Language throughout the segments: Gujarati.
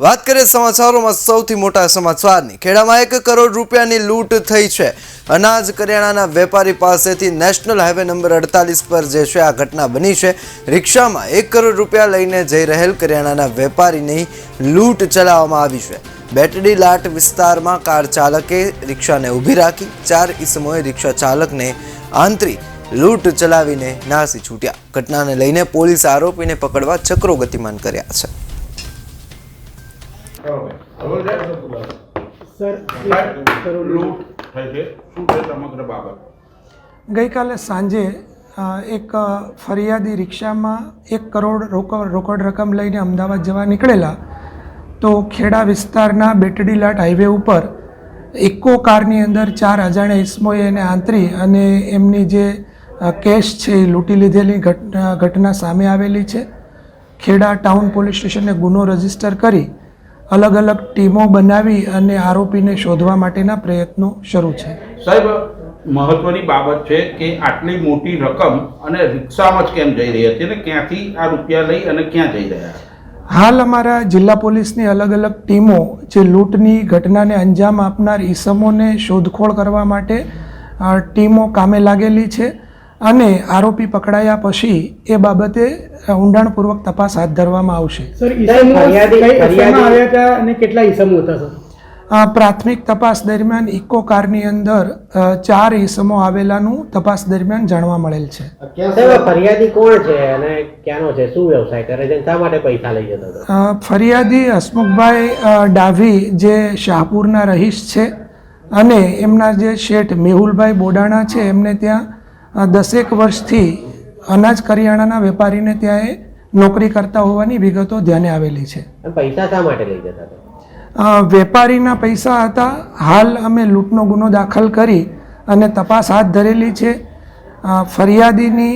વાત કરીએ સમાચારોમાં સૌથી મોટા સમાચારની. ખેડામાં એક કરોડ રૂપિયાની લૂંટ થઈ છે. અનાજ કરિયાણાના વેપારી પાસેથી નેશનલ હાઈવે નંબર અડતાલીસ પર જે છે આ ઘટના બની છે, રિક્ષામાં એક કરોડ રૂપિયા લઈને જઈ રહેલ કરિયાણાના વેપારીની લૂંટ ચલાવવામાં આવી છે. બેટડી લાટ વિસ્તારમાં કાર ચાલકે રિક્ષાને ઊભી રાખી, ચાર ઈસમોએ રિક્ષા ચાલકને આંતરી લૂંટ ચલાવીને નાસી છૂટ્યા. ઘટનાને લઈને પોલીસ આરોપીને પકડવા ચક્રો ગતિમાન કર્યા છે. ગઈકાલે સાંજે એક ફરિયાદી રિક્ષામાં એક કરોડ રોકડ રોકડ રકમ લઈને અમદાવાદ જવા નીકળેલા. તો ખેડા વિસ્તારના બેટડીલાટ હાઈવે ઉપર એકો કારની અંદર ચાર અજાણ્યા ઇસમોએ એને આંતરી અને એમની જે કેશ છે એ લૂંટી લીધેલી ઘટના ઘટના સામે આવેલી છે. ખેડા ટાઉન પોલીસ સ્ટેશને ગુનો રજિસ્ટર કરી અલગ અલગ ટીમો બનાવી અને આરોપીને શોધવા માટેના પ્રયત્નો શરૂ છે. સાહેબ મહત્વની બાબત છે કે આટલી મોટી રકમ અને રિક્ષામાં જ કેમ જઈ રહી હતી અને ક્યાંથી આ રૂપિયા લઈ અને ક્યાં જઈ રહ્યા હાલ અમારા જિલ્લા પોલીસની અલગ અલગ ટીમો જે લૂંટની ઘટનાને અંજામ આપનાર ઈસમોને શોધખોળ કરવા માટે ટીમો કામે લાગેલી છે. અને આરોપી પકડાયા પછી એ બાબતે ઊંડાણપૂર્વક તપાસ હાથ ધરવામાં આવશે. કેટલા ઇસમો હતા સર પ્રાથમિક તપાસ દરમિયાન ઇકો કારની અંદર ચાર ઇસમો આવેલાનું તપાસ દરમિયાન જાણવા મળેલ છે. ફરિયાદી કોણ છે અને ક્યાંનો છે? શું વ્યવસાય કરે છે શા માટે પૈસા લઈ જતો હતો? ફરિયાદી હસમુખભાઈ ડાભી જે શાહપુરના રહીશ છે અને એમના જે શેઠ મેહુલભાઈ બોડાણા છે એમને ત્યાં દસેક વર્ષથી અનાજ કરિયાણાના વેપારીને ત્યાં એ નોકરી કરતા હોવાની વિગતો ધ્યાને આવેલી છે. પૈસા શા માટે લઈ જતા હતા? વેપારીના પૈસા હતા. હાલ અમે લૂંટનો ગુનો દાખલ કરી અને તપાસ હાથ ધરેલી છે. ફરિયાદીની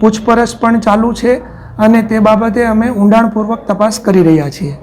પૂછપરછ પણ ચાલુ છે અને તે બાબતે અમે ઊંડાણપૂર્વક તપાસ કરી રહ્યા છીએ.